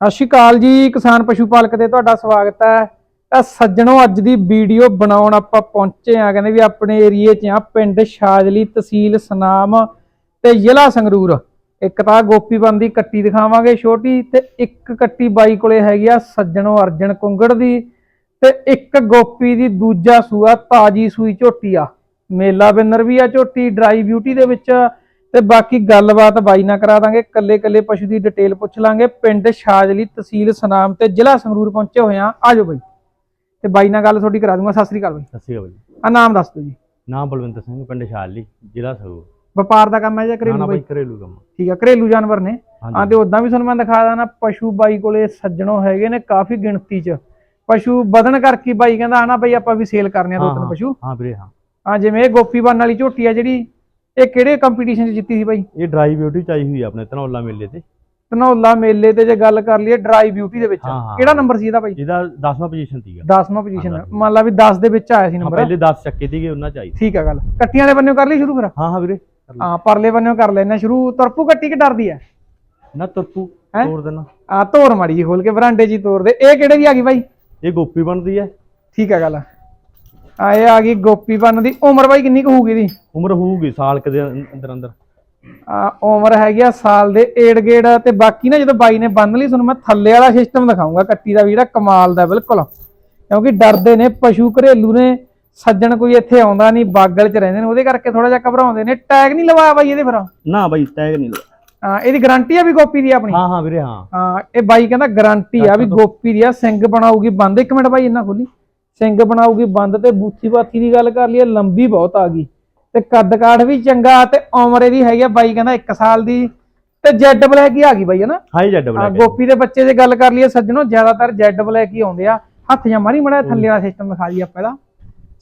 ਸਤਿ ਸ਼੍ਰੀ ਅਕਾਲ ਜੀ, ਕਿਸਾਨ ਪਸ਼ੂ ਪਾਲਕ ਤੇ ਤੁਹਾਡਾ ਸਵਾਗਤ ਹੈ। ਤਾਂ ਸੱਜਣੋ, ਅੱਜ ਦੀ ਵੀਡੀਓ ਬਣਾਉਣ ਆਪਾਂ ਪਹੁੰਚੇ ਆ ਕਹਿੰਦੇ ਵੀ ਆਪਣੇ ਏਰੀਏ 'ਚ ਆ, ਪਿੰਡ ਸ਼ਾਜਲੀ ਤਹਿਸੀਲ ਸਨਾਮ ਤੇ ਜ਼ਿਲ੍ਹਾ ਸੰਗਰੂਰ। ਇੱਕ ਤਾਂ ਗੋਪੀਬੰਦ ਦੀ ਕੱਟੀ ਦਿਖਾਵਾਂਗੇ ਛੋਟੀ ਤੇ ਇੱਕ ਕੱਟੀ ਬਾਈ ਕੋਲੇ ਹੈਗੀ ਆ ਸੱਜਣੋ ਅਰਜਨ ਕੁੰਗੜ ਦੀ ਤੇ ਇੱਕ ਗੋਪੀ ਦੀ, ਦੂਜਾ ਸੂਆ ਤਾਜੀ ਸੂਈ ਝੋਟੀ ਆ। ਮੇਲਾ ਬਿੰਨਰ ਵੀ ਆ ਝੋਟੀ ਡਰਾਈ ਬਿਊਟੀ ਦੇ ਵਿੱਚ ਤੇ ਬਾਕੀ ਗੱਲਬਾਤ ਬਾਈ ਨਾਲ ਕਰਾ ਦਾਂਗੇ ਕੱਲੇ ਕੱਲੇ ਪਸ਼ੂ ਦੀ ਡਿਟੇਲ ਪੁੱਛ ਲਾਂਗੇ। ਪਿੰਡ ਸ਼ਾਜਲੀ ਤਹਿਸੀਲ ਸਨਾਮ ਤੇ ਜ਼ਿਲ੍ਹਾ ਸੰਗਰੂਰ ਪਹੁੰਚੇ ਹੋਏ ਆ ਆਜੋ ਬਾਈ। ਤੇ ਬਾਈ ਨਾਲ ਗੱਲ ਤੁਹਾਡੀ ਕਰਾ ਦੂੰਗਾ। ਸਤਿ ਸ੍ਰੀ ਅਕਾਲ ਬਾਈ। ਸਤਿ ਸ਼੍ਰੀ ਅਕਾਲ ਜੀ ਆ ਨਾਮ ਦੱਸ ਦਿਓ ਜੀ। ਨਾਮ ਬਲਵੰਤ ਸਿੰਘ ਪਿੰਡ ਸ਼ਾਲੀ ਜ਼ਿਲ੍ਹਾ ਸਰੂਰ ਵਪਾਰ ਦਾ ਕੰਮ ਹੈ ਜਾਂ ਨਾ ਘਰੇਲੂ ਨਾ ਬਾਈ? ਘਰੇਲੂ ਕੰਮ। ਠੀਕ ਆ ਘਰੇਲੂ ਜਾਨਵਰ ਨੇ। ਹਾਂ ਤੇ ਉਦਾਂ ਵੀ ਤੁਹਾਨੂੰ ਮੈਂ ਦਿਖਾ ਦਾਂ ਪਸ਼ੂ ਬਾਈ ਕੋਲੇ ਸੱਜਣੋ ਹੈਗੇ ਨੇ ਕਾਫੀ ਗਿਣਤੀ 'ਚ। ਪਸ਼ੂ ਵਧਣ ਕਰਕੇ ਬਾਈ ਕਹਿੰਦਾ ਹਨਾ ਬਾਈ ਆਪਾਂ ਵੀ ਸੇਲ ਕਰਨੇ ਆ ਦੋ ਤਿੰਨ। ਪਸ਼ੂ। ਹਾਂ ਵੀਰੇ ਹਾਂ। ਹਾਂ ਜਿਵੇਂ ਇਹ ਗੋਪੀਬਨ ਵਾਲੀ ਝੋਟੀ ਆ ਜਿਹੜੀ ਇਹ ਕਿਹੜੇ ਕੰਪੀਟੀਸ਼ਨ 'ਚ ਜਿੱਤੀ ਸੀ ਬਾਈ? ਇਹ ਡਰਾਈ ਬਿਊਟੀ ਚਾਹੀ ਹੋਈ ਆ ਆਪਣੇ ਧਨੌਲਾ ਮੇਲੇ ਤੇ। ਧਨੌਲਾ ਮੇਲੇ ਤੇ ਜੇ ਗੱਲ ਕਰ ਲਈਏ ਡਰਾਈ ਬਿਊਟੀ ਦੇ ਵਿੱਚ ਹਾਂ, ਹਾਂ। ਕਿਹੜਾ ਨੰਬਰ ਸੀ ਇਹਦਾ ਬਾਈ? ਇਹਦਾ 10ਵਾਂ ਪੋਜੀਸ਼ਨ ਸੀਗਾ। 10ਵਾਂ ਪੋਜੀਸ਼ਨ ਮੰਨ ਲਾ ਵੀ 10 ਦੇ ਵਿੱਚ ਆਇਆ ਸੀ ਹਾਂ ਨੰਬਰ ਪਹਿਲੇ 10 ਚੱਕੇ ਸੀਗੇ ਉਹਨਾਂ ਚਾਹੀ ਠੀਕ ਆ ਗੱਲ। ਕੱਟੀਆਂ ਵਾਲੇ ਬੰਨਿਓ ਕਰ ਲਈ ਸ਼ੁਰੂ ਫਿਰ? ਹਾਂ ਹਾਂ ਵੀਰੇ। ਕਰ। ਹਾਂ ਪਰਲੇ ਬੰਨਿਓ ਕਰ ਲੈਣਾ ਸ਼ੁਰੂ। ਤੁਰਪੂ ਕੱਟੀ ਕਿ ਡਰਦੀ ਆ? ਨਾ ਤੁਰਪੂ ਹੈਂ? ਤੋੜ ਦੇਣਾ। ਆ ਤੋਰ ਮਾੜੀ ਜੀ ਖੋਲ ਕੇ ਬਰਾਂਡੇ ਜੀ ਤੋਰ ਦੇ। ਇਹ ਕਿਹੜੇ ਦੀ ਆ ਗਈ ਬਾਈ? ਇਹ ਗੋਪੀ ਬਣਦੀ ਹੈ ਠੀਕ ਆ ਗੱਲ। ਆ ਇਹ ਆ ਗਈ ਗੋਪੀ ਬੰਨ ਦੀ। ਉਮਰ ਬਾਈ ਕਿੰਨੀ ਕੁ ਹੋਊਗੀ ਦੀ ਉਮਰ ਹੋਊਗੀ ਸਾਲ ਕੁ ਦੇ ਅੰਦਰ ਅੰਦਰ। ਆ ਉਮਰ ਹੈਗੀ ਆ ਸਾਲ ਦੇ ਏੜ ਗੇੜ ਤੇ ਬਾਕੀ ਨਾ ਜਦੋਂ ਬਾਈ ਨੇ ਬੰਨ ਲਈ ਤੁਹਾਨੂੰ ਮੈਂ ਥੱਲੇ ਵਾਲਾ ਸਿਸਟਮ ਦਿਖਾਉਂਗਾ ਕੱਟੀ ਦਾ ਵੀ ਜਿਹੜਾ ਕਮਾਲ ਦਾ ਬਿਲਕੁਲ। ਕਿਉਂਕਿ ਡਰਦੇ ਨੇ ਪਸ਼ੂ ਘਰੇਲੂ ਨੇ ਸੱਜਣ ਕੋਈ ਇੱਥੇ ਆਉਂਦਾ ਨਹੀਂ ਬਾਗਲ ਚ ਰਹਿੰਦੇ ਨੇ ਉਹਦੇ ਕਰਕੇ ਥੋੜਾ ਜਿਹਾ ਘਬਰਾਉਂਦੇ ਨੇ। ਟੈਗ ਨਹੀਂ ਲਵਾਇਆ ਬਾਈ ਇਹਦੇ ਫਿਰ? ਨਾ ਬਾਈ ਟੈਗ ਨਹੀਂ ਲਗਾ ਹਾਂ ਇਹਦੀ ਗਾਰੰਟੀ ਆ ਵੀ ਗੋਪੀ ਦੀ ਆਪਣੀ? ਹਾਂ ਹਾਂ ਵੀਰੇ ਹਾਂ। ਹਾਂ ਇਹ ਬਾਈ ਕਹਿੰਦਾ ਗਾਰੰਟੀ ਆ ਵੀ ਗੋਪੀ ਦੀ ਆ ਸਿੰਘ ਬਣਾਉਗੀ ਬੰਦ ਇੱਕ ਮਿੰਟ ਬਾਈ ਇਹਨਾਂ ਖੋਲੀ। ਸਿੰਘ ਬਣਾਉਗੀ ਬੰਦ ਤੇ ਬੂਥੀ ਬਾਥੀ ਦੀ ਗੱਲ ਕਰ ਲਈਏ ਲੰਬੀ ਬਹੁਤ ਆ ਗਈ। ਤੇ ਕੱਦ ਕਾਠ ਵੀ ਚੰਗਾ ਤੇ ਉਮਰ ਇਹਦੀ ਹੈਗੀ ਆ ਬਾਈ ਕਹਿੰਦਾ 1 ਸਾਲ ਦੀ। ਤੇ ਜੈਡ ਬਲੈਕ ਹੀ ਆ ਗਈ ਬਾਈ ਹਨਾ ਹਾਈ ਜੱਡ ਆ ਬਲੈਕ ਗੋਪੀ ਦੇ ਬੱਚੇ ਦੀ ਗੱਲ ਕਰ ਲਈਏ ਸੱਜਣੋ ਜ਼ਿਆਦਾਤਰ ਜੈਡ ਬਲੈਕ ਹੀ ਆਉਂਦੇ ਆ। ਹੱਥ ਜਾਂ ਮਾਰੀ ਮੜਾ ਥੱਲੇ ਵਾਲਾ ਸਿਸਟਮ ਦਿਖਾ ਲਈ ਆਪਾਂ ਇਹਦਾ।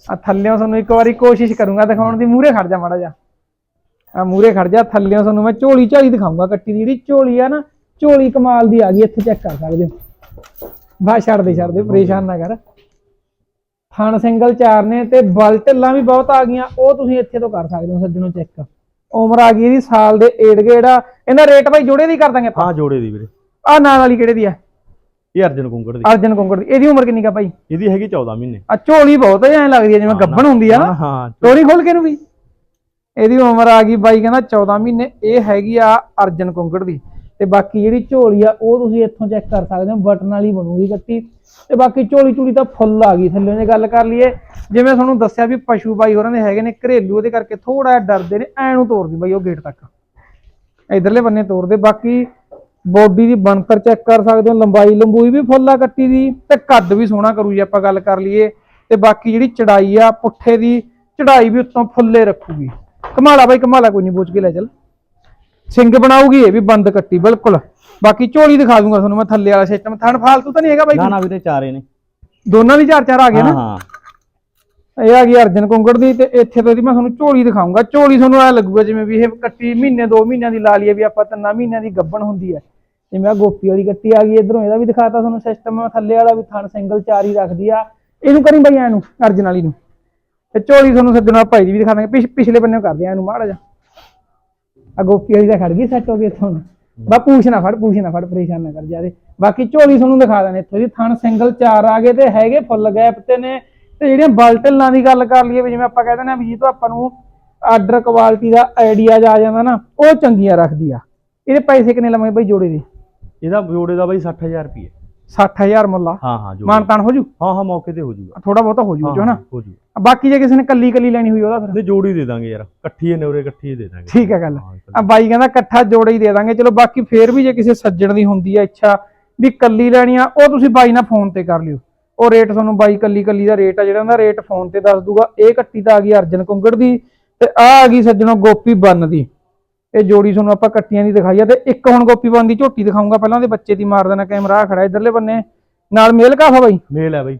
ਆ ਥੱਲਿਓਂ ਤੁਹਾਨੂੰ ਇੱਕ ਵਾਰੀ ਕੋਸ਼ਿਸ਼ ਕਰੂੰਗਾ ਦਿਖਾਉਣ ਦੀ ਮੂਹਰੇ ਖੜ ਜਾ ਮੜਾ ਜਾ ਆ ਮੂਹਰੇ ਖੜ ਜਾ ਥੱਲਿਓਂ ਤੁਹਾਨੂੰ ਮੈਂ ਝੋਲੀ ਝਾਲੀ ਦਿਖਾਊਂਗਾ ਕੱਟੀ ਦੀ ਜਿਹੜੀ ਝੋਲੀ ਆ ਨਾ ਝੋਲੀ ਕਮਾਲ ਦੀ ਆ ਗਈ ਇੱਥੇ ਚੈੱਕ ਕਰ ਸਕਦੇ ਹੋ। ਬਾ ਛੱਡ ਦੇ ਛੱਡ ਦੇ ਪਰੇਸ਼ਾਨ ਨਾ ਕਰ। ਥਣ ਸਿੰਗਲ ਚਾਰ ਨੇ ਤੇ ਬਲ ਢਿੱਲਾਂ ਵੀ ਬਹੁਤ ਆ ਗਈਆਂ ਉਹ ਤੁਸੀਂ ਇੱਥੇ ਤੋਂ ਕਰ ਸਕਦੇ ਹੋ ਸੱਜਣੋ ਚੈੱਕ। ਉਮਰ ਆ ਗਈ ਇਹਦੀ ਸਾਲ ਦੇ ਏੜ ਗੇੜਾ ਇਹਦਾ ਰੇਟ ਬਾਈ ਜੋੜੇ ਦੀ ਕਰ ਦਾਂਗੇ ਆਪਾਂ। ਹਾਂ ਜੋੜੇ ਦੀ ਵੀਰੇ। ਆ ਨਾਲ ਵਾਲੀ ਕਿਹੜੇ ਦੀ ਆ? ਇਹ ਅਰਜਨ ਕੁੰਗੜ ਦੀ। ਅਰਜਨ ਕੁੰਗੜ ਦੀ। ਇਹਦੀ ਉਮਰ ਕਿੰਨੀ ਕਾ ਭਾਈ ਇਹਦੀ ਹੈਗੀ 14 ਮਹੀਨੇ। ਆ ਝੋਲੀ ਬਹੁਤ ਐ ਲੱਗਦੀ ਹੈ ਜਿਵੇਂ ਗੱਭਣ ਹੁੰਦੀ ਆ ਹਾਂ ਤੋਰੀ ਖੋਲ ਕੇ ਨੂੰ ਵੀ। ਇਹਦੀ ਉਮਰ ਆ ਗਈ ਬਾਈ ਕਹਿੰਦਾ 14 ਮਹੀਨੇ। ਇਹ ਹੈਗੀ ਆ ਅਰਜਨ ਕੁੰਗੜ ਦੀ। ਤੇ ਬਾਕੀ ਜਿਹੜੀ ਝੋਲੀ ਆ, ਉਹ ਤੁਸੀਂ ਇੱਥੋਂ ਚੈੱਕ ਕਰ ਸਕਦੇ ਹੋ, ਬਟਨ ਵਾਲੀ ਬਣੂਗੀ ਕੱਟੀ ਤੇ ਬਾਕੀ ਝੋਲੀ ਝੂਲੀ ਤਾਂ ਫੁੱਲ ਆ ਗਈ, ਥੱਲੇ ਜੇ ਗੱਲ ਕਰ ਲਈਏ, ਜਿਵੇਂ ਤੁਹਾਨੂੰ ਦੱਸਿਆ ਵੀ ਪਸ਼ੂ ਬਾਈ ਹੋਰਾਂ ਦੇ ਹੈਗੇ ਨੇ ਘਰੇਲੂ, ਉਹਦੇ ਕਰਕੇ ਥੋੜਾ ਜਿਹਾ ਡਰਦੇ ਨੇ, ਐ ਨੂੰ ਤੋਰਦੀ ਬਾਈ ਉਹ ਗੇਟ ਤੱਕ। ਇਧਰਲੇ ਬੰਨੇ ਤੋਰਦੇ, ਬਾਕੀ ਬੋਡੀ ਦੀ ਬਣਤਰ ਚੈੱਕ ਕਰ ਸਕਦੇ ਹੋ, ਲੰਬਾਈ ਲੰਬੂਈ ਵੀ ਫੁੱਲ ਆ ਕੱਟੀ ਦੀ, ਤੇ ਕੱਦ ਵੀ ਸੋਹਣਾ ਕਰੂ ਜੇ ਆਪਾਂ ਗੱਲ ਕਰ ਲਈਏ। ਤੇ ਬਾਕੀ ਜਿਹੜੀ ਚੜਾਈ ਆ, ਪੁੱਠੇ ਦੀ, ਚੜਾਈ ਵੀ ਉੱਤੋਂ ਫੁੱਲੇ ਰੱਖੂਗੀ। ਕਮਾਲਾ ਬਾਈ ਕਮਾਲਾ ਕੋਈ ਨਹੀਂ ਬੋਝ ਕੇ ਲੈ ਚੱਲ। ਸਿੰਘ ਬਣਾਉਗੀ ਇਹ ਵੀ ਬੰਦ ਕੱਟੀ ਬਿਲਕੁਲ। ਬਾਕੀ ਝੋਲੀ ਦਿਖਾ ਦੂੰਗਾ ਤੁਹਾਨੂੰ ਮੈਂ ਥੱਲੇ ਵਾਲਾ ਸਿਸਟਮ ਥਣ ਫਾਲਤੂ ਤਾਂ ਨਹੀਂ ਹੈਗਾ ਬਾਈ ਨਾ ਨਾ ਵੀਰੇ ਚਾਰੇ ਨੇ। ਦੋਨਾਂ ਦੀ ਚਾਰ ਚਾਰ ਆ ਗਏ ਨਾ? ਹਾਂ ਇਹ ਆ ਗਈ ਅਰਜਨ ਕੁੰਗੜ ਦੀ ਤੇ ਇੱਥੇ ਤੋਂ ਦੀ ਮੈਂ ਤੁਹਾਨੂੰ ਝੋਲੀ ਦਿਖਾਉਂਗਾ ਝੋਲੀ ਤੁਹਾਨੂੰ ਐ ਲੱਗੂਗਾ ਜਿਵੇਂ ਵੀ ਇਹ ਕੱਟੀ ਮਹੀਨੇ ਦੋ ਮਹੀਨਿਆਂ ਦੀ ਲਾ ਲਈਏ ਵੀ ਆਪਾਂ ਤਿੰਨਾਂ ਮਹੀਨਿਆਂ ਦੀ ਗੱਬਣ ਹੁੰਦੀ ਹੈ। ਜਿਵੇਂ ਆ ਗੋਪੀ ਵਾਲੀ ਕੱਟੀ ਆ ਗਈ ਇਧਰੋਂ ਇਹਦਾ ਵੀ ਦਿਖਾਤਾ ਤੁਹਾਨੂੰ ਸਿਸਟਮ ਥੱਲੇ ਵਾਲਾ ਵੀ ਥਣ ਸਿੰਗਲ ਚਾਰ ਹੀ ਰੱਖਦੀ ਆ। ਇਹਨੂੰ ਕਰੀ ਬਈ ਐਨੂੰ ਅਰਜਨ ਵਾਲੀ ਨੂੰ। ਤੇ ਝੋਲੀ ਤੁਹਾਨੂੰ ਸੱਜਣਾ ਭਾਈ ਦੀ ਵੀ ਦਿਖਾ ਦਾਂਗੇ। ਪਿਛ- ਪਿਛਲੇ ਬੰਨੇ ਕਰਦੇ ਆ ਇਹਨੂੰ ਮਾੜਾ ਜਾ ਆ ਗੋਪੀ ਵਾਲੀ ਤਾਂ ਖੜ ਗਈ ਸੈੱਟ ਹੋ ਗਈ ਇੱਥੋਂ। ਬਾ ਪੂਛ ਨਾ ਫੜ, ਪੂਛ ਨਾ ਫੜ, ਪਰੇਸ਼ਾਨ ਨਾ ਕਰ ਜਾਦੇ ਬਾਕੀ ਝੋਲੀ ਤੁਹਾਨੂੰ ਦਿਖਾ ਦਾਂਗੇ ਇੱਥੋਂ ਦੀ। ਥਣ ਸਿੰਗਲ ਚਾਰ ਆ ਗਏ ਤੇ ਹੈਗੇ ਫੁੱਲ ਗੈਪ ਤੇ ਨੇ। ਤੇ ਜਿਹੜੀਆਂ ਬਲਟਲਾਂ ਦੀ ਗੱਲ ਕਰ ਲਈਏ ਵੀ ਜਿਵੇਂ ਆਪਾਂ ਕਹਿੰਦੇ ਨੇ ਵੀ ਜੀ ਤੋਂ ਆਪਾਂ ਨੂੰ ਆਰਡਰ ਕੁਆਲਿਟੀ ਦਾ ਆਈਡੀਆ ਆ ਜਾਂਦਾ ਨਾ, ਉਹ ਚੰਗੀਆਂ ਰੱਖਦੀ ਆ। ਇਹਦੇ ਪੈਸੇ ਕਿੰਨੇ ਲਵਾਂਗੇ ਬਈ ਜੋੜੇ ਦੇ? ਇਹਦਾ ਜੋੜੇ ਦਾ ਬਾਈ 60000 ਰੁਪਏ। 60000 ਮੁੱਲਾ। ਹਾਂ ਹਾਂ ਜੋੜੇ। ਮਾਨਤਾਨ ਹੋ ਜੂ? ਹਾਂ ਹਾਂ ਮੌਕੇ ਤੇ ਹੋ ਜਾਊਗਾ ਥੋੜਾ ਬਹੁਤਾ ਹੋ ਜੂ ਜੋ ਹਨਾ ਹੋ ਜੂ ਬਾਕੀ ਜੇ ਕਿਸੇ ਨੇ ਕੱਲੀ ਕੱਲੀ ਲੈਣੀ ਹੋਈ ਉਹਦਾ ਫਿਰ? ਤੇ ਜੋੜੀ ਦੇ ਦਾਂਗੇ ਯਾਰ। ਇਕੱਠੀ ਨੇਵਰੇ ਇਕੱਠੀ ਦੇ ਦਾਂਗੇ। ਠੀਕ ਹੈ ਗੱਲ। ਆ ਬਾਈ ਕਹਿੰਦਾ ਇਕੱਠਾ ਜੋੜਾ ਹੀ ਦੇ ਦਾਂਗੇ। ਚਲੋ ਬਾਕੀ ਫੇਰ ਵੀ ਜੇ ਕਿਸੇ ਸੱਜਣ ਦੀ ਹੁੰਦੀ ਆ ਇੱਛਾ ਵੀ ਕੱਲੀ ਲੈਣੀ ਆ ਉਹ ਤੁਸੀਂ ਬਾਈ ਨਾਲ ਫੋਨ ਤੇ ਕਰ ਲਿਓ। ਉਹ ਰੇਟ ਤੁਹਾਨੂੰ ਬਾਈ ਕੱਲੀ ਕੱਲੀ ਦਾ ਰੇਟ ਆ ਜਿਹੜਾ ਉਹਦਾ ਰੇਟ ਫੋਨ ਤੇ ਦੱਸ ਦੂਗਾ। ਇਹ ਕੱਟੀ ਤਾਂ ਆ ਗਈ ਅਰਜਨ ਕੁੰਗੜ ਦੀ ਤੇ ਆ ਆ ਗਈ ਸੱਜਣੋ ਗੋਪੀ ਬੰਨ ਦੀ। ਇਹ ਜੋੜੀ ਤੁਹਾਨੂੰ ਆਪਾਂ ਕੱਟੀਆਂ ਦੀ ਦਿਖਾਈ ਆ ਤੇ ਇੱਕ ਹੁਣ ਗੋਪੀ ਬੰਨ ਦੀ ਝੋਟੀ ਦਿਖਾਉਂਗਾ ਪਹਿਲਾਂ ਉਹਦੇ ਬੱਚੇ ਦੀ ਮਾਰ ਦੇਣਾ ਕੈਮਰਾ ਖੜਾ ਇਧਰਲੇ ਬੰਨੇ। ਨਾਲ ਮੇਲ ਕਾਫਾ ਬਾਈ? ਮੇਲ ਹੈ ਬਾਈ।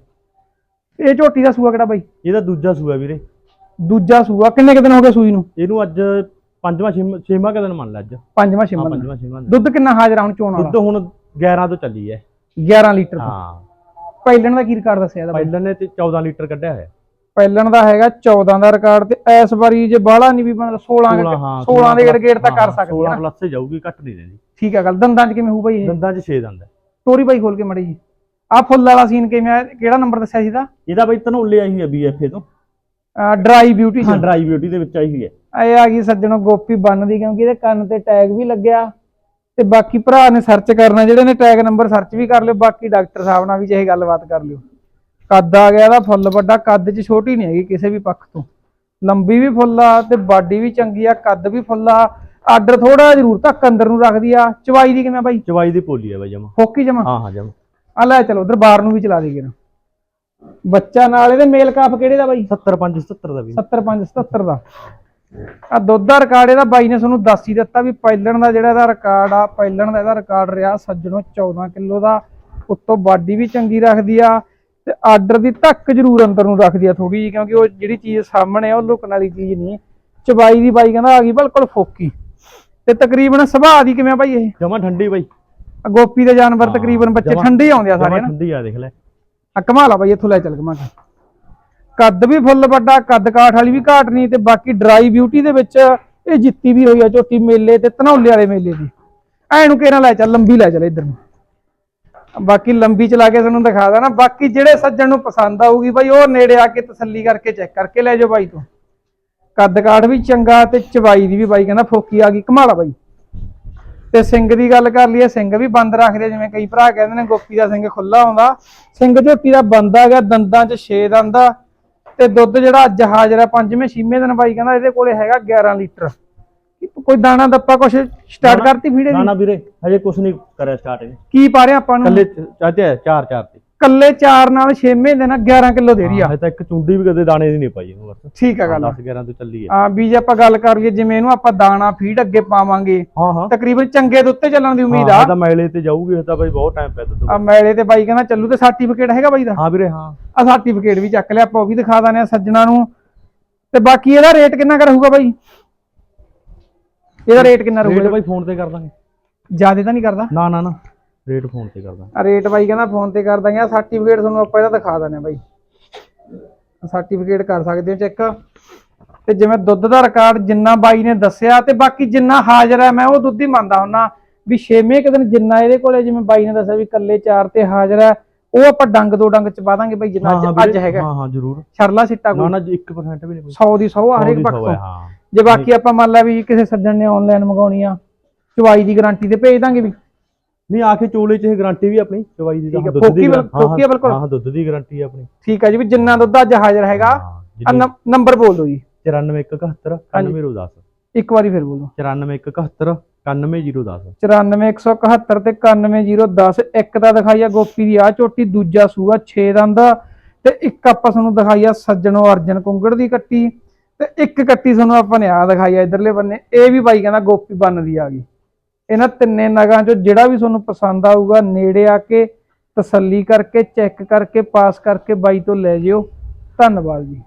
ਇਹ ਝੋਟੀ ਦਾ ਸੂਆ ਕਿਹੜਾ ਬਾਈ? ਇਹਦਾ ਦੂਜਾ ਸੂਆ ਵੀਰੇ। ਦੂਜਾ ਸੂਆ। ਕਿੰਨੇ ਕੁ ਦਿਨ ਹੋ ਗਏ ਸੂਈ ਨੂੰ? ਇਹਨੂੰ ਅੱਜ ਪੰਜਵਾਂ ਛੇਵਾਂ ਕੁ ਦਿਨ ਮੰਨ ਲੈ ਅੱਜ। ਪੰਜਵਾਂ ਛੇਵਾਂ ਪੰਜਵਾਂ ਛੇਵਾਂ ਦੁੱਧ ਕਿੰਨਾ ਹਾਜ਼ਰ ਹੁਣ ਚੋਣ ਵਾਲਾ? ਦੁੱਧ ਹੁਣ 11 ਤੋਂ ਚੱਲੀ ਹੈ 11 ਲੀਟਰ ਹਾਂ। ਪਹਿਲਣ ਦਾ ਕੀ ਰਿਕਾਰਡ ਦੱਸਿਆ ਇਹਦਾ ਬਾਈ? ਪਹਿਲਾਂ ਨੇ ਤੇ 14 ਲੀਟਰ ਕੱਢਿਆ ਹੋਇਆ। ਪਹਿਲਣ ਦਾ ਹੈਗਾ 14 ਦਾ ਰਿਕਾਰਡ ਤੇ ਇਸ ਵਾਰੀ ਜੇ ਬਾਹਲਾ ਨਹੀਂ ਵੀ ਮਤਲਬ 16 16 ਹਾਂ 16 ਦੇ ਗੇੜ ਤਾਂ ਕਰ ਸਕਦੀ 16 ਹੈ ਨਾ। ਪਲੱਸ ਤੇ ਜਾਊਗੀ ਘੱਟ ਨਹੀਂ ਰਹਿੰਦੀ ਠੀਕ ਹੈ ਗੱਲ ਦੰਦਾਂ 'ਚ ਕਿਵੇਂ ਹੋਊ ਬਾਈ ਇਹ? ਦੰਦਾਂ 'ਚ 6 ਦੰਦ ਤੋਰੀ ਬਾਈ ਖੋਲ ਕੇ ਮੜੀ ਜੀ। ਆ ਫੁੱਲ ਵਾਲਾ ਸੀਨ ਕਿਵੇਂ ਆ? ਕਿਹੜਾ ਨੰਬਰ ਦੱਸਿਆ ਸੀ ਦਾ ਇਹਦਾ ਬਈ ਧਨੌਲੇ ਆਈ ਹੋਈ ਹੈ ਬੀਐਫਏ ਤੋਂ। ਡਰਾਈ ਬਿਊਟੀ ਹਾਂ ਡਰਾਈ ਬਿਊਟੀ ਦੇ ਵਿੱਚ ਆਈ ਹੋਈ ਹੈ ਇਹ ਆ ਗਈ ਸੱਜਣੋ ਗੋਪੀ ਬੰਨਦੀ ਕਿਉਂਕਿ ਇਹਦੇ ਕੰਨ ਤੇ ਟੈਗ ਵੀ ਲੱਗਿਆ। ਤੇ ਬਾਕੀ ਭਰਾ ਨੇ ਸਰਚ ਕਰਨਾ ਜਿਹੜੇ ਨੇ ਟੈਗ ਨੰਬਰ ਸਰਚ ਵੀ ਕਰ ਲਿਓ ਬਾਕੀ ਡਾਕਟਰ ਸਾਹਿਬ ਨਾਲ ਵੀ ਚਾਹੇ ਗੱਲਬਾਤ ਕਰ ਲਿਓ। ਕੱਦ ਆ ਗਿਆ ਇਹਦਾ ਫੁੱਲ ਵੱਡਾ ਕੱਦ 'ਚ ਛੋਟੀ ਨਹੀਂ ਹੈਗੀ ਕਿਸੇ ਵੀ ਪੱਖ ਤੋਂ। ਲੰਬੀ ਵੀ ਫੁੱਲ ਆ ਤੇ ਬਾਡੀ ਵੀ ਚੰਗੀ ਆ ਕੱਦ ਵੀ ਫੁੱਲ ਆ। ਆਰਡਰ ਥੋੜਾ ਜ਼ਰੂਰ ਤੱਕ ਅੰਦਰ ਨੂੰ ਰੱਖਦੀ ਆ। ਚਵਾਈ ਦੀ ਕਿਵੇਂ ਬਾਈ? ਚਵਾਈ ਦੀ ਪੋਲੀ ਹੈ ਬਈ ਜਮਾ। ਫੋਕੀ ਜਮਾ? ਹਾਂ ਹਾਂ ਜਮਾ। ਆ ਲੈ ਚਲੋ ਉਧਰ ਬਾਹਰ ਨੂੰ ਵੀ ਚਲਾ ਦੇਗੇ ਨਾ। ਬੱਚਾ ਨਾਲ ਇਹਦੇ ਮੇਲ ਕਾਫ ਕਿਹੜੇ ਦਾ ਬਾਈ? 75 70 ਦਾ ਵੀ। 75 77 ਦਾ। ਆ ਦੁੱਧ ਦਾ ਰਿਕਾਰਡ ਇਹਦਾ ਬਾਈ ਨੇ ਤੁਹਾਨੂੰ ਦੱਸ ਹੀ ਦਿੱਤਾ ਵੀ ਪੈਲਣ ਦਾ ਜਿਹੜਾ ਇਹਦਾ ਰਿਕਾਰਡ ਆ ਪੈਲਣ ਦਾ ਇਹਦਾ ਰਿਕਾਰਡ ਰਿਹਾ ਸੱਜਣੋ 14 ਕਿਲੋ ਦਾ। ਉੱਤੋਂ ਬਾਡੀ ਵੀ ਚੰਗੀ ਰੱਖਦੀ ਆ। ਤੇ ਆਰਡਰ ਦੀ ਧੱਕ ਜ਼ਰੂਰ ਅੰਦਰ ਨੂੰ ਰੱਖਦੀ ਆ ਥੋੜੀ ਜਿਹੀ ਕਿਉਂਕਿ ਉਹ ਜਿਹੜੀ ਚੀਜ਼ ਸਾਹਮਣੇ ਆ ਉਹ ਲੁਕਣ ਵਾਲੀ ਚੀਜ਼ ਨਹੀਂ ਚਬਾਈ ਦੀ ਬਾਈ ਕਹਿੰਦਾ ਆ ਗਈ ਬਿਲਕੁਲ ਫੋਕੀ। ਤੇ ਤਕਰੀਬਨ ਸੁਭਾਅ ਦੀ ਕਿਵੇਂ ਆ ਬਾਈ ਇਹ? ਜਮਾ ਠੰਡੀ ਬਈ। ਆ ਗੋਪੀ ਦੇ ਜਾਨਵਰ ਤਕਰੀਬਨ ਬੱਚੇ ਠੰਡੇ ਆਉਂਦੇ ਆ ਸਾਰੇ ਨਾ। ਠੰਡੀ ਆ ਦੇਖ ਲੈ। ਆ ਕਮਾ ਲਾ ਬਾਈ ਇੱਥੋਂ ਲੈ ਚੱਲ ਕਮਾ ਕੇ ਕੱਦ ਵੀ ਫੁੱਲ ਵੱਡਾ ਕੱਦ ਕਾਠ ਵਾਲੀ ਵੀ ਘਾਟ ਨਹੀਂ ਤੇ ਬਾਕੀ ਡਰਾਈ ਬਿਊਟੀ ਦੇ ਵਿੱਚ ਇਹ ਜਿੱਤੀ ਵੀ ਹੋਈ ਆ ਝੋਟੀ ਮੇਲੇ ਤੇ ਧਨੌਲੇ ਵਾਲੇ ਮੇਲੇ ਦੀ। ਐ ਨੂੰ ਕਿਹੜਾ ਲੈ ਚੱਲ ਲੰਬੀ ਲੈ ਚੱਲ ਇੱਧਰ ਨੂੰ। ਬਾਕੀ ਲੰਬੀ ਚਲਾ ਕੇ ਤੁਹਾਨੂੰ ਦਿਖਾ ਦੇਣਾ। ਬਾਕੀ ਜਿਹੜੇ ਸੱਜਣ ਨੂੰ ਪਸੰਦ ਆਊਗੀ ਬਾਈ, ਉਹ ਨੇੜੇ ਆ ਕੇ ਤਸੱਲੀ ਕਰਕੇ ਚੈੱਕ ਕਰਕੇ ਲੈ ਜਾਓ ਬਾਈ ਤੋਂ। ਕੱਦ ਕਾਠ ਵੀ ਚੰਗਾ ਤੇ ਚਵਾਈ ਦੀ ਵੀ ਬਾਈ ਕਹਿੰਦਾ ਫੋਕੀ ਆ ਗਈ, ਕਮਾਲਾ ਬਾਈ। ਤੇ ਸਿੰਘ ਦੀ ਗੱਲ ਕਰ ਲਈਏ, ਸਿੰਘ ਵੀ ਬੰਦ ਰੱਖਦੇ ਜਿਵੇਂ ਕਈ ਭਰਾ ਕਹਿੰਦੇ ਨੇ, ਗੋਪੀ ਦਾ ਸਿੰਘ ਖੁੱਲਾ ਆਉਂਦਾ ਸਿੰਘ ਝੋਟੀ ਦਾ ਬੰਦ ਆ ਦੰਦਾਂ 'ਚ 6 ਦੰਦ ਤੇ ਦੁੱਧ ਜਿਹੜਾ ਅੱਜ ਹਾਜ਼ਰ ਹੈ ਪੰਜਵੇਂ, ਛੇਵੇਂ ਦਿਨ ਬਾਈ ਕਹਿੰਦਾ ਇਹਦੇ ਕੋਲੇ ਹੈਗਾ 11 ਲੀਟਰ। ਕੋਈ ਦਾਣਾ ਦੱਪਾ ਕੁਛ ਸਟਾਰਟ ਕਰਤੀ ਫੀੜੇ ਨਾ ਦੀ ਨਾ ਵੀਰੇ ਹਜੇ ਕੁਝ ਨਹੀਂ ਕਰਿਆ ਸਟਾਰਟ ਇਹਨੇ ਕੀ ਪਾ ਰਿਹਾ ਆਪਾਂ ਨੂੰ? ਕੱਲੇ ਚਾਚੇ ਚਾਰ ਚਾਰ ਤੇ। ਕੱਲੇ 4 ਨਾਲ ਛੇਵੇਂ ਦਿਨ 11 ਕਿਲੋ ਦੇ ਰਹੀ ਆ। ਹਜੇ ਤਾਂ ਇੱਕ ਚੁੰਡੀ ਵੀ ਕਦੇ ਦਾਣੇ ਦੀ ਨਹੀਂ ਪਾਈ ਇਹਨੂੰ ਬਸ ਠੀਕ ਆ ਗੱਲ। 10 11 ਤੋਂ ਚੱਲੀ ਹੈ ਆ ਵੀ ਜੇ ਆਪਾਂ ਗੱਲ ਕਰ ਲਈਏ ਜਿਵੇਂ ਇਹਨੂੰ ਆਪਾਂ ਦਾਣਾ ਫੀਡ ਅੱਗੇ ਪਾਵਾਂਗੇ ਹਾਂ ਹਾਂ। ਤਕਰੀਬਨ ਚੰਗੇ ਦੇ ਉੱਤੇ ਚੱਲਣ ਦੀ ਉਮੀਦ ਹਾਂ, ਆ ਤਾਂ ਮੈਲੇ ਤੇ ਜਾਊਗੀ ਇਹ ਤਾਂ ਬਈ ਬਹੁਤ ਟਾਈਮ ਪੈ ਦੁੱਧ ਆ ਮੈਲੇ ਤੇ ਬਾਈ ਕਹਿੰਦਾ ਚੱਲੂ ਤੇ ਸਰਟੀਫਿਕੇਟ ਹੈਗਾ ਬਾਈ ਦਾ? ਹਾਂ ਵੀਰੇ ਹਾਂ। ਆ ਸਰਟੀਫਿਕੇਟ ਵੀ ਚੱਕ ਲਿਆ ਆਪਾਂ ਉਹ ਵੀ ਦਿਖਾ ਦਾਨੇ ਆ ਸੱਜਣਾ ਨੂੰ। ਤੇ ਬਾਕੀ ਇਹਦਾ ਰੇਟ ਕਿੰਨਾ ਕਰ ਰਹੂਗਾ ਬਾਈ? ਇਹਦਾ ਰੇਟ ਕਿੰਨਾ ਰੇਟ ਰਹੂਗਾ ਬਈ ਫੋਨ ਤੇ ਕਰ ਦਾਂਗੇ। ਜ਼ਿਆਦਾ ਤਾਂ ਨਹੀਂ ਕਰਦਾ? ਨਾ ਨਾ ਨਾ। ਰੇਟ ਫੋਨ ਤੇ ਕਰ ਦਾਂਗੇ ਆ ਰੇਟ ਬਾਈ ਕਹਿੰਦਾ ਫੋਨ ਤੇ ਕਰ ਦਾਂਗੇ ਆ ਸਰਟੀਫਿਕੇਟ ਤੁਹਾਨੂੰ ਆਪਾਂ ਇਹਦਾ ਦਿਖਾ ਦਾਨੇ ਬਾਈ। ਸਰਟੀਫਿਕੇਟ ਕਰ ਸਕਦੇ ਹੋ ਚੈੱਕ ਤੇ ਜਿਵੇਂ ਦੁੱਧ ਦਾ ਰਿਕਾਰਡ ਜਿੰਨਾ ਬਾਈ ਨੇ ਦੱਸਿਆ ਤੇ ਬਾਕੀ ਜਿੰਨਾ ਹਾਜ਼ਰ ਹੈ ਮੈਂ ਉਹ ਦੁੱਧ ਹੀ ਮੰਨਦਾ ਹੁੰਨਾ ਵੀ ਛੇਵੇਂ ਕੁ ਦਿਨ ਜਿੰਨਾ ਇਹਦੇ ਕੋਲੇ ਜਿਵੇਂ ਬਾਈ ਨੇ ਦੱਸਿਆ ਵੀ ਕੱਲੇ ਚਾਰ ਤੇ ਹਾਜ਼ਰ ਹੈ ਉਹ ਆਪਾਂ ਡੰਗ ਦੋ ਡੰਗ ਚ ਪਾ ਦਾਂਗੇ ਬਾਈ ਜਿੰਨਾ ਅੱਜ- ਅੱਜ ਵੀਰੇ, ਹੈਗਾ। ਹਾਂ ਹਾਂ ਜ਼ਰੂਰ। ਛਰਲਾ ਸਿੱਟਾ ਨਾ ਕੋਈ। ਨਾ 1% ਵੀ ਨਹੀਂ ਕੋਈ। 100 ਦੀ 100 ਆ ਹਰੇਕ ਪੱਖ ਤੋਂ। ਹਾਂ। ਜੇ ਬਾਕੀ ਆਪਾਂ ਮੰਨ ਲਾ ਵੀ ਕਿਸੇ ਸੱਜਣ ਨੇ ਆਨਲਾਈਨ ਮੰਗਾਉਣੀ ਆ ਚਵਾਈ ਦੀ ਗਾਰੰਟੀ ਤੇ ਭੇਜ ਦਾਂਗੇ ਵੀ। ਨਹੀਂ ਆ ਕੇ ਚੋਲੇ ਚ ਇਹ ਗਾਰੰਟੀ ਵੀ ਆਪਣੀ ਚਵਾਈ ਦੀ ਤਾਂ ਠੀਕ ਹੈ, ਦੁੱਧ ਦੀ ਫੋਕੀ ਬਿਲਕੁਲ। ਹਾਂ ਦੁੱਧ ਦੀ ਗਾਰੰਟੀ ਆਪਣੀ। ਠੀਕ ਹੈ ਜੀ ਵੀ ਜਿੰਨਾ ਦੁੱਧ ਅੱਜ ਹਾਜ਼ਰ ਹੈਗਾ ਨੰਬਰ ਬੋਲ ਦਿਓ ਜੀ। 9471 99010 ਇੱਕ ਵਾਰੀ ਫਿਰ ਬੋਲ। ਦਿਓ 9471 99010 94171 ਤੇ 91010 ਇੱਕ ਤਾਂ ਦਿਖਾਈ ਆ ਗੋਪੀ ਦੀ ਆ ਝੋਟੀ ਦੂਜਾ ਸੂਆ 6 ਦੰਦ ਤੇ ਇੱਕ ਆਪਾਂ ਤੁਹਾਨੂੰ ਦਿਖਾਈ ਆ ਸੱਜਣੋ ਅਰਜਨ ਕੁੰਗੜ ਦੀ ਕੱਟੀ। ਤੇ ਇੱਕ ਕੱਟੀ ਤੁਹਾਨੂੰ ਆਪਾਂ ਨੇ ਆ ਦਿਖਾਈ ਆ ਇਧਰਲੇ ਬੰਨੇ, ਇਹ ਵੀ ਬਾਈ ਕਹਿੰਦਾ ਗੋਪੀ ਬੰਨ ਦੀ ਆ ਗਈ। ਇਹਨਾਂ ਤਿੰਨੇ ਨਗਾਂ ਚੋਂ ਜਿਹੜਾ ਵੀ ਤੁਹਾਨੂੰ ਪਸੰਦ ਆਊਗਾ, ਨੇੜੇ ਆ ਕੇ ਤਸੱਲੀ ਕਰਕੇ, ਚੈੱਕ ਕਰਕੇ, ਪਾਸ ਕਰਕੇ ਬਾਈ ਤੋਂ ਲੈ ਜਿਓ। ਧੰਨਵਾਦ ਜੀ।